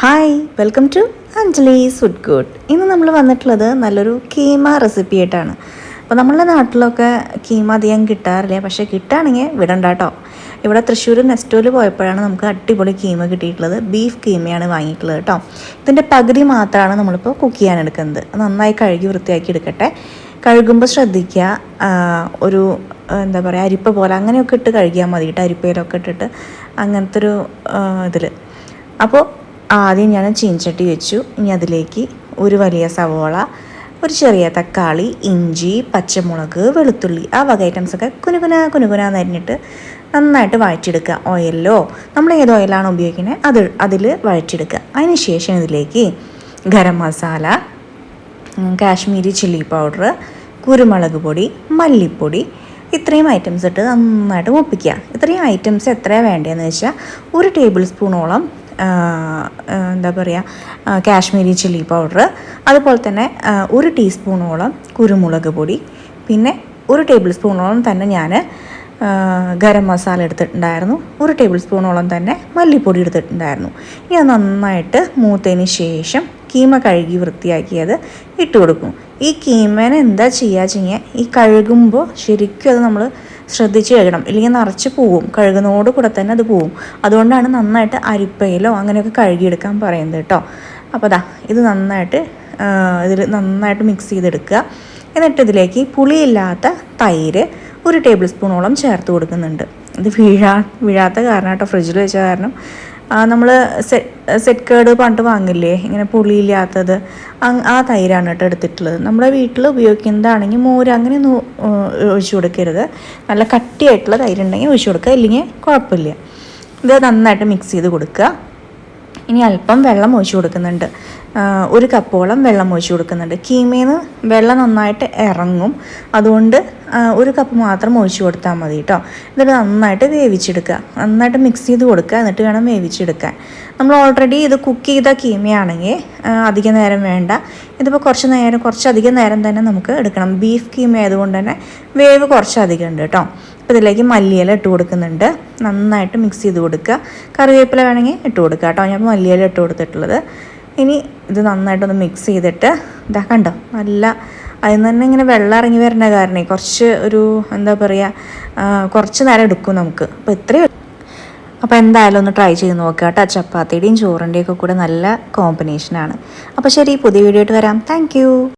Hi welcome to Anjali's food good ഇന്ന് നമ്മൾ വന്നിട്ടുള്ളത് നല്ലൊരു കീമ റെസിപ്പി ആയിട്ടാണ്. അപ്പോൾ നമ്മളുടെ നാട്ടിലൊക്കെ കീമ അധികം കിട്ടാറില്ല. പക്ഷേ കിട്ടുകയാണെങ്കിൽ വിടണ്ട കേട്ടോ. ഇവിടെ തൃശ്ശൂർ നെസ്റ്റോയിൽ പോയപ്പോഴാണ് നമുക്ക് അടിപൊളി കീമ കിട്ടിയിട്ടുള്ളത്. ബീഫ് കീമയാണ് വാങ്ങിയിട്ടുള്ളത് കേട്ടോ. ഇതിന്റെ പകുതി മാത്രമാണ് നമ്മളിപ്പോൾ കുക്ക് ചെയ്യാൻ എടുക്കുന്നത്. നന്നായി കഴുകി വൃത്തിയാക്കി എടുക്കട്ടെ. കഴുകുമ്പോൾ ശ്രദ്ധിക്കുക. ഒരു എന്താ പറയുക അരിപ്പ പോലെ അങ്ങനെയൊക്കെ ഇട്ട് കഴുകിയാൽ മതി കേട്ടോ അരിപ്പയിലൊക്കെ ഇട്ടിട്ട് അങ്ങനത്തെ ഒരു ഇതിൽ അപ്പോൾ ആദ്യം ഞാൻ ചീൻചട്ടി വെച്ചു. ഇനി അതിലേക്ക് ഒരു വലിയ സവോള ഒരു ചെറിയ തക്കാളി ഇഞ്ചി പച്ചമുളക് വെളുത്തുള്ളി ആ വക ഐറ്റംസൊക്കെ കുനുകുന കുനുകുന അരിഞ്ഞിട്ട് നന്നായിട്ട് വഴറ്റിയെടുക്കുക. ഓയിലോ നമ്മൾ ഏത് ഓയിലാണ് ഉപയോഗിക്കുന്നത് അത് അതിൽ വഴറ്റിയെടുക്കുക. അതിന് ശേഷം ഇതിലേക്ക് ഗരം മസാല കാശ്മീരി ചില്ലി പൗഡർ കുരുമുളക് പൊടി മല്ലിപ്പൊടി ഇത്രയും ഐറ്റംസ് ഇട്ട് നന്നായിട്ട് ഒപ്പിക്കുക ഇത്രയും ഐറ്റംസ് എത്രയാണ് വേണ്ടതെന്ന് വെച്ചാൽ ഒരു ടേബിൾ സ്പൂണോളം എന്താ പറയുക കാശ്മീരി ചില്ലി പൗഡർ അതുപോലെ തന്നെ ഒരു ടീസ്പൂണോളം കുരുമുളക് പൊടി പിന്നെ ഒരു ടേബിൾ സ്പൂണോളം തന്നെ ഞാൻ ഗരം മസാല എടുത്തിട്ടുണ്ടായിരുന്നു ഒരു ടേബിൾ സ്പൂണോളം തന്നെ മല്ലിപ്പൊടി എടുത്തിട്ടുണ്ടായിരുന്നു. ഇനി അത് നന്നായിട്ട് മൂത്തതിന് ശേഷം കീമ കഴുകി വൃത്തിയാക്കിയത് ഇട്ട് കൊടുക്കും. ഈ കീമേനെ എന്താ ചെയ്യുക ചെയ്യുക ഈ കഴുകുമ്പോൾ ശരിക്കും അത് നമ്മൾ ശ്രദ്ധിച്ച് കഴുകണം. ഇല്ലെങ്കിൽ നിറച്ച് പോവും. കഴുകുന്നതോട് കൂടെ തന്നെ അത് പോവും. അതുകൊണ്ടാണ് നന്നായിട്ട് അരിപ്പയിലോ അങ്ങനെയൊക്കെ കഴുകിയെടുക്കാൻ പറയുന്നത് കേട്ടോ. അപ്പോൾ അതാ ഇത് നന്നായിട്ട് ഇതിൽ നന്നായിട്ട് മിക്സ് ചെയ്തെടുക്കുക. എന്നിട്ട് ഇതിലേക്ക് പുളിയില്ലാത്ത തൈര് ഒരു ടേബിൾ സ്പൂണോളം ചേർത്ത് കൊടുക്കുന്നുണ്ട്. ഇത് വീഴാ വീഴാത്ത കാരണം കേട്ടോ ഫ്രിഡ്ജിൽ വെച്ച കാരണം നമ്മൾ സെറ്റ് കേട് പണ്ട് വാങ്ങില്ലേ? ഇങ്ങനെ പുളിയില്ലാത്തത്. ആ തൈരാണ് കേട്ടോ എടുത്തിട്ടുള്ളത്. നമ്മുടെ വീട്ടിൽ ഉപയോഗിക്കുന്നതാണെങ്കിൽ മോര് അങ്ങനെ ഒന്നും ഒഴിച്ചു കൊടുക്കരുത്. നല്ല കട്ടിയായിട്ടുള്ള തൈരുണ്ടെങ്കിൽ ഒഴിച്ചു കൊടുക്കുക. ഇല്ലെങ്കിൽ കുഴപ്പമില്ല. ഇത് നന്നായിട്ട് മിക്സ് ചെയ്ത് കൊടുക്കുക. ഇനി അല്പം വെള്ളം ഒഴിച്ചു കൊടുക്കുന്നുണ്ട്. ഒരു കപ്പോളം വെള്ളം ഒഴിച്ചു കൊടുക്കുന്നുണ്ട്. കീമേന്ന് വെള്ളം നന്നായിട്ട് ഇറങ്ങും. അതുകൊണ്ട് ഒരു കപ്പ് മാത്രം ഒഴിച്ചു കൊടുത്താൽ മതി കേട്ടോ എന്നിട്ട് നന്നായിട്ട് വേവിച്ചെടുക്കുക. നന്നായിട്ട് മിക്സ് ചെയ്ത് കൊടുക്കുക. എന്നിട്ട് വേണം വേവിച്ചെടുക്കാൻ. നമ്മൾ ഓൾറെഡി ഇത് കുക്ക് ചെയ്ത കീമയാണെങ്കിൽ അധിക നേരം വേണ്ട. ഇതിപ്പോൾ കുറച്ച് നേരം കുറച്ചധികം നേരം തന്നെ നമുക്ക് എടുക്കണം. ബീഫ് കീമ ആയതുകൊണ്ട് തന്നെ വേവ് കുറച്ചധികം ഉണ്ട് കേട്ടോ അപ്പോൾ ഇതിലേക്ക് മല്ലിയില ഇട്ട് കൊടുക്കുന്നുണ്ട്. നന്നായിട്ട് മിക്സ് ചെയ്ത് കൊടുക്കുക. കറിവേപ്പില വേണമെങ്കിൽ ഇട്ട് കൊടുക്കുക കേട്ടോ ഞാൻ മല്ലിയില ഇട്ട് കൊടുത്തിട്ടുള്ളത്. ഇനി ഇത് നന്നായിട്ടൊന്ന് മിക്സ് ചെയ്തിട്ട് ഇതാ കണ്ടോ? നല്ല അതിൽ തന്നെ ഇങ്ങനെ വെള്ളം ഇറങ്ങി വരുന്ന കാരണേ കുറച്ച് ഒരു എന്താ പറയുക കുറച്ച് നേരം എടുക്കും നമുക്ക്. അപ്പോൾ ഇത്രയും അപ്പോൾ എന്തായാലും ഒന്ന് ട്രൈ ചെയ്ത് നോക്കുക കേട്ടോ. ചപ്പാത്തിയുടെയും ചോറിന്റെയും ഒക്കെ കൂടെ നല്ല കോമ്പിനേഷനാണ് അപ്പോൾ ശരി പുതിയ വീഡിയോ ആയിട്ട് വരാം. താങ്ക്